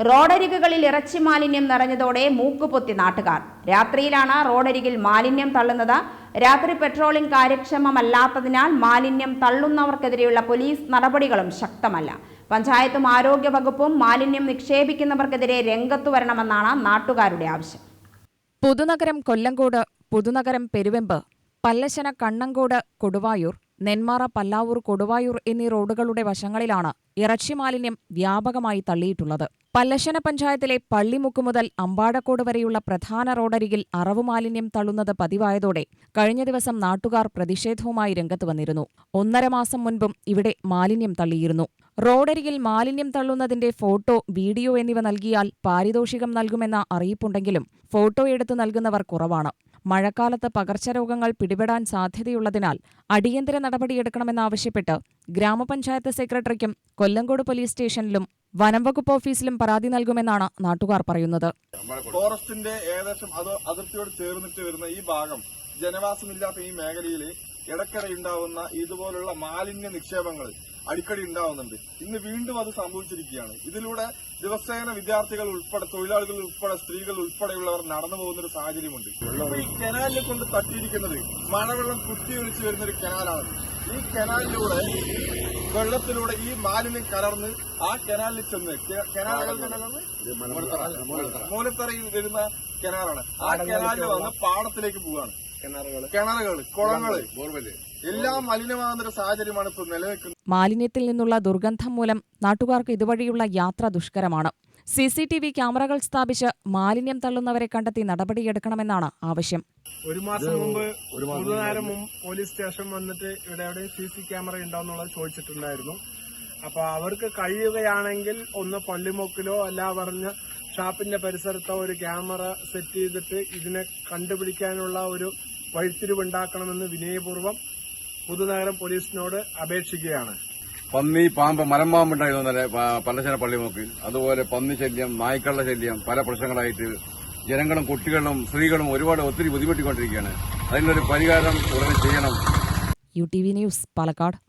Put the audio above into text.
റോഡരികുകളിൽ ഇറച്ചി മാലിന്യം നിറഞ്ഞതോടെ മൂക്കുപൊത്തി നാട്ടുകാർ. രാത്രിയിലാണ് റോഡരികിൽ മാലിന്യം തള്ളുന്നത്. രാത്രി പെട്രോളിംഗ് കാര്യക്ഷമമല്ലാത്തതിനാൽ മാലിന്യം തള്ളുന്നവർക്കെതിരെയുള്ള പോലീസ് നടപടികളും ശക്തമല്ല. പഞ്ചായത്തും ആരോഗ്യ വകുപ്പും മാലിന്യം നിക്ഷേപിക്കുന്നവർക്കെതിരെ രംഗത്തു വരണമെന്നാണ് നാട്ടുകാരുടെ ആവശ്യം. പുതുനഗരം കൊല്ലങ്കോട് പുതുനഗരം പെരുവെമ്പ് പല്ലശന കണ്ണങ്കോട് കൊടുവായൂർ നെന്മാറ പല്ലാവൂർ കൊടുവായൂർ എന്നീ റോഡുകളുടെ വശങ്ങളിലാണ് ഇറച്ചി മാലിന്യം വ്യാപകമായി തള്ളിയിട്ടുള്ളത്. പല്ലശന പഞ്ചായത്തിലെ പള്ളിമുക്ക് മുതൽ അമ്പാടക്കോട് വരെയുള്ള പ്രധാന റോഡരികിൽ അറവുമാലിന്യം തള്ളുന്നത് പതിവായതോടെ കഴിഞ്ഞ ദിവസം നാട്ടുകാർ പ്രതിഷേധവുമായി രംഗത്ത് വന്നിരുന്നു. ഒന്നര മാസം മുൻപും ഇവിടെ മാലിന്യം തള്ളിയിരുന്നു. റോഡരികിൽ മാലിന്യം തള്ളുന്നതിന്റെ ഫോട്ടോ വീഡിയോ എന്നിവ നൽകിയാൽ പാരിതോഷികം നൽകുമെന്ന അറിയിപ്പുണ്ടെങ്കിലും ഫോട്ടോ എടുത്തു നൽകുന്നവർ കുറവാണ്. മഴക്കാലത്ത് പകർച്ചരോഗങ്ങൾ പിടിപെടാൻ സാധ്യതയുള്ളതിനാൽ അടിയന്തര നടപടിയെടുക്കണമെന്നാവശ്യപ്പെട്ട് ഗ്രാമപഞ്ചായത്ത് സെക്രട്ടറിക്കും കൊല്ലങ്കോട് പോലീസ് സ്റ്റേഷനിലും വനംവകുപ്പ് ഓഫീസിലും പരാതി നൽകുമെന്നാണ് നാട്ടുകാർ പറയുന്നത്. ഫോറസ്റ്റിന്റെ ഏകദേശം അത് അതിർത്തിയോട് ചേർന്നിട്ട് വരുന്ന ഈ ഭാഗം ജനവാസമില്ലാത്ത ഈ മേഖലയിൽ ഇടക്കിടെ ഉണ്ടാവുന്ന ഇതുപോലുള്ള മാലിന്യ നിക്ഷേപങ്ങൾ അടിക്കടി ഉണ്ടാവുന്നുണ്ട്. ഇന്ന് വീണ്ടും അത് സംഭവിച്ചിരിക്കുകയാണ്. ഇതിലൂടെ ദിവസേന വിദ്യാർത്ഥികൾ ഉൾപ്പെടെ തൊഴിലാളികൾ ഉൾപ്പെടെ സ്ത്രീകൾ ഉൾപ്പെടെയുള്ളവർ നടന്നു പോകുന്ന ഒരു സാഹചര്യമുണ്ട് ഈ കനാലിനെ കൊണ്ട് തട്ടിയിരിക്കുന്നത് മഴവെള്ളം കുത്തി ഒലിച്ചു വരുന്ന ഒരു കനാലാണ്. ഈ കനാലിലൂടെ വെള്ളത്തിലൂടെ ഈ മാലിന്യം കലർന്ന് ആ കനാലിൽ ചെന്ന് കനാലുകൾ മൂലത്തറയിൽ വരുന്ന കനാലാണ്. ആ കനാലിൽ വന്ന് പാടത്തിലേക്ക് പോവാണ്. കിണറുകൾ. കുളങ്ങൾ. എല്ലാം മലിനമാകുന്ന ഒരു സാഹചര്യമാണ് ഇപ്പൊ നിലനിൽക്കുന്നത്. മാലിന്യത്തിൽ നിന്നുള്ള ദുർഗന്ധം മൂലം നാട്ടുകാർക്ക് ഇതുവഴിയുള്ള യാത്ര ദുഷ്കരമാണ്. സി സി ടി വി ക്യാമറകൾ സ്ഥാപിച്ച് മാലിന്യം തള്ളുന്നവരെ കണ്ടെത്തി നടപടിയെടുക്കണമെന്നാണ് ആവശ്യം. ഒരു മാസം മുമ്പ് മൂന്നുനേരം മുമ്പ് പോലീസ് സ്റ്റേഷൻ വന്നിട്ട് ഇവിടെ എവിടെ സി സി ക്യാമറ ഉണ്ടോന്നുള്ളത് ചോദിച്ചിട്ടുണ്ടായിരുന്നു. അപ്പൊ അവർക്ക് കഴിയുകയാണെങ്കിൽ ഒന്ന് പള്ളിമുക്കിലോ അല്ല പറഞ്ഞ ഷാപ്പിന്റെ പരിസരത്തോ ഒരു ക്യാമറ സെറ്റ് ചെയ്തിട്ട് ഇതിനെ കണ്ടുപിടിക്കാനുള്ള ഒരു വഴിത്തിരിവുണ്ടാക്കണമെന്ന് വിനയപൂർവം പുതുനഗരം പോലീസിനോട് അപേക്ഷിക്കുകയാണ്. പന്നി പാമ്പ് മലമ്പാമ്പുണ്ടായിരുന്നു പ- പള്ളി പള്ളിമുക്കിൽ അതുപോലെ പന്നി ശല്യം നായ്ക്കളുടെ ശല്യം പല പ്രശ്നങ്ങളായിട്ട് ജനങ്ങളും കുട്ടികളും സ്ത്രീകളും ഒരുപാട് ഒത്തിരി ബുദ്ധിമുട്ടിക്കൊണ്ടിരിക്കുകയാണ്. അതിനൊരു പരിഹാരം ഉടനെ ചെയ്യണം. U T V news Palakkad.